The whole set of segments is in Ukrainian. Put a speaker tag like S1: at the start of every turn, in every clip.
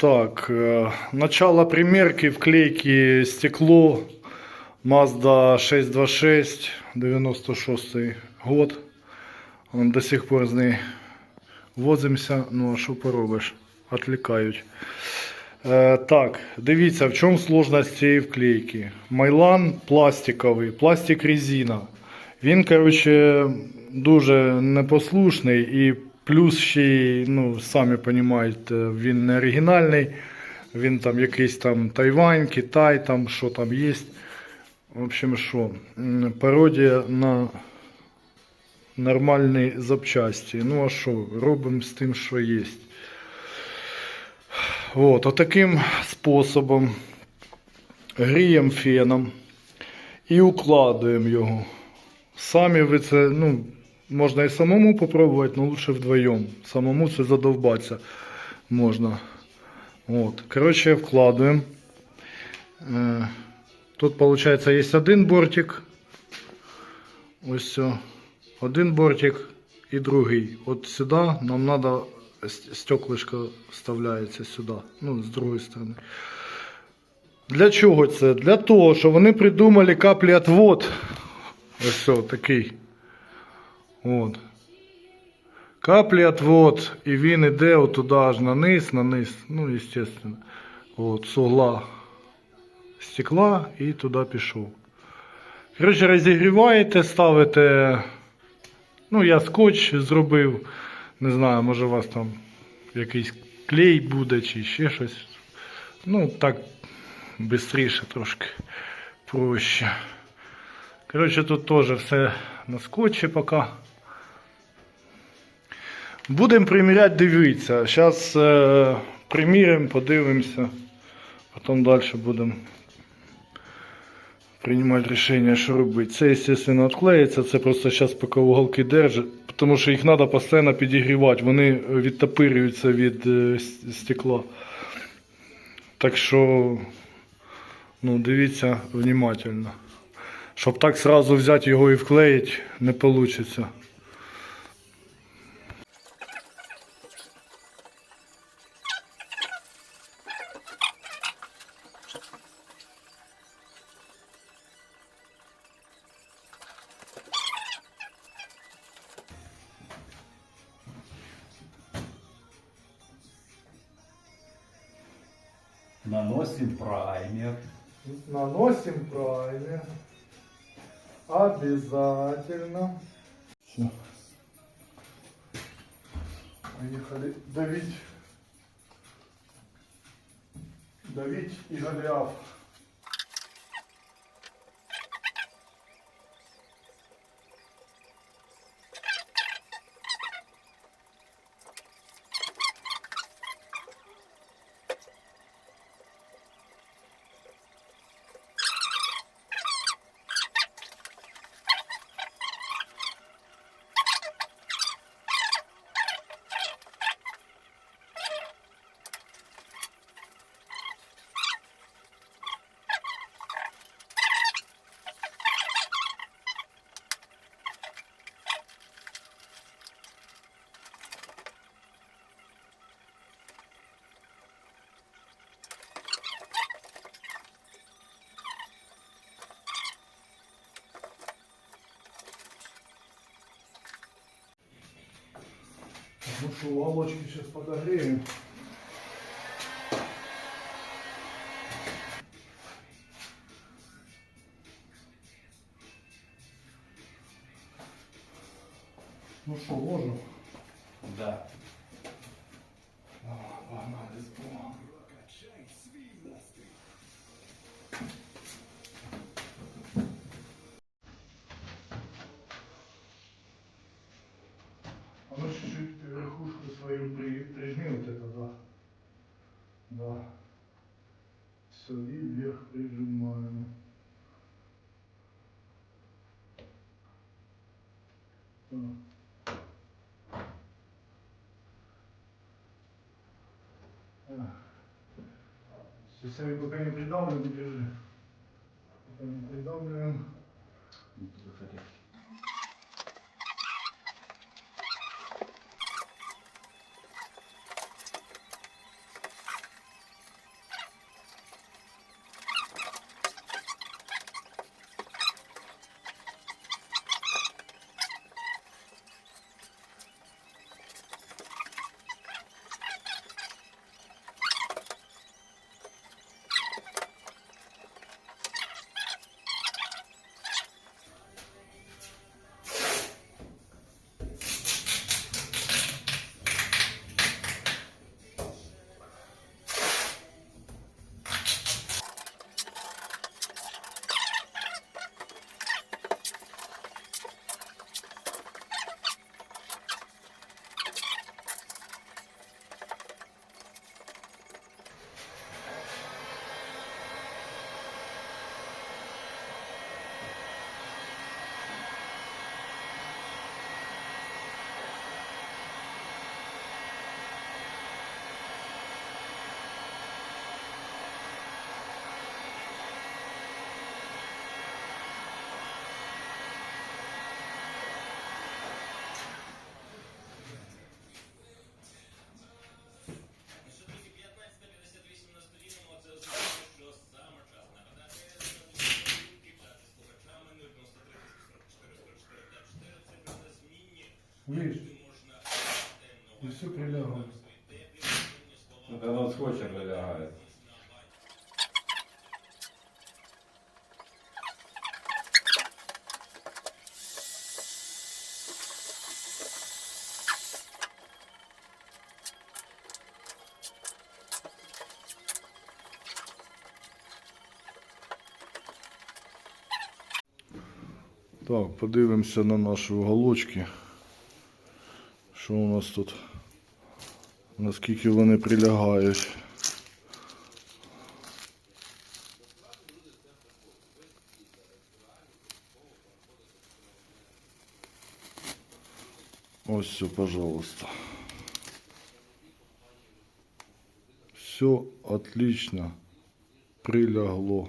S1: Так, э, начало примерки вклейки стекло Mazda 626, 96 год. До сих пор з нею возимося, ну а що поробиш? Отвлекають. Е, так, дивіться, в чому сложність цієї вклейки. Майлан пластиковий, пластик резина. Він, коротше, дуже непослушний і плюс ще, ну, самі розумієте, він не оригінальний. Він там якийсь там Тайвань, Китай, там що там є. В общем, що, пародія на нормальні запчасті. Ну а що, робимо з тим, що є. От, отаким способом гріємо феном і укладуємо його. Самі ви це, ну, можна і самому попробувати, але лучше вдвоєм. Самому це задовбатися можна. От. Коротше, вкладуємо. Е, Тут, виходить, є один бортик. Ось все. Один бортик і другий. От сюди нам треба стеклышко вставляється сюди. Ну, з другої сторони. Для чого це? Для того, що вони придумали каплі отвод. Ось все, такий. От. Каплі отвод. І він іде отуди аж на низ, на низ. Ну, естественно. От, з стекла і туди пішов. Коротше, розігріваєте, ставите. Ну, я скотч зробив. Не знаю, може у вас там якийсь клей буде чи ще щось. Ну, так швидше трошки проще. Коротше, тут теж все на скотчі поки. Будемо приміряти, дивитися. Зараз е, приміряємо, подивимося. Потім далі будемо приймати рішення, що робити. Це, звісно, відклеїться, це просто зараз поки уголки держать, тому що їх треба постійно підігрівати, вони відтопирюються від е, стекла. Так що, ну, дивіться внимательно. Щоб так сразу взяти його і вклеїти, не вийде.
S2: Наносим праймер.
S1: Наносим праймер. Обязательно. Все. Поехали давить. Давить и голиаф. Ну что, уголочки сейчас подогреем. Ну что, ложим?
S2: Да.
S1: Давай, Погнали с Богом. Ну чуть-чуть верхушку свою при, прижми вот это, да. Да. Все, и вверх прижимаем. А. Сейчас я пока не придавлю, держи. Пока не придавливаем. Видишь? И все прилягает.
S2: Это оно скотчем залягает.
S1: Так, подивимося на наші уголочки. Що у нас тут? Наскільки вони прилягають. Ось все, пожалуйста. Все отлично прилягло.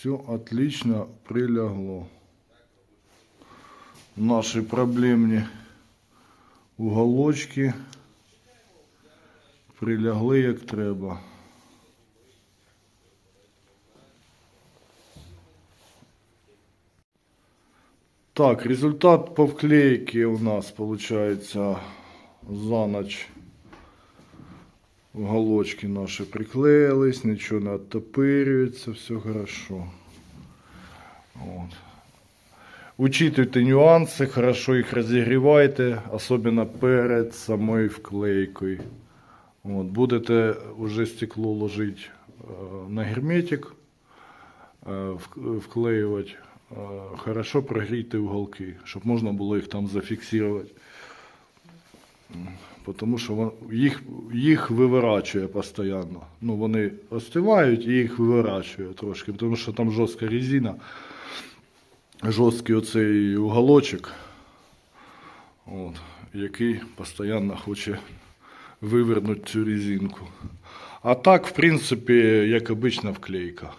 S1: Все отлично прилягло. Наші проблемні уголочки прилягли як треба. Так, результат по вклейке у нас получается за ночь уголочки наши приклеились, ничего не оттопыривается, все хорошо. Вот. Учитывайте нюансы, хорошо их разогревайте, особенно перед самой вклейкой. Вот. Будете уже стекло ложить э, на герметик, э, вк- вклеивать. Э, хорошо прогрійте уголки, щоб можна було їх там зафіксувати. Тому що їх, їх виворачує постійно. Ну, вони остивають і їх виворачує трошки, тому що там жорстка резина, жорсткий оцей уголочок, от, який постійно хоче вивернути цю резинку. А так, в принципі, як обична вклейка.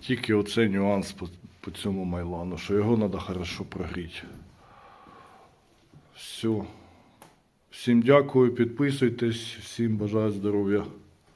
S1: Тільки оце нюанс по, по цьому майлану, що його треба хорошо прогріти. Все. Всім дякую, підписуйтесь, всім бажаю здоров'я.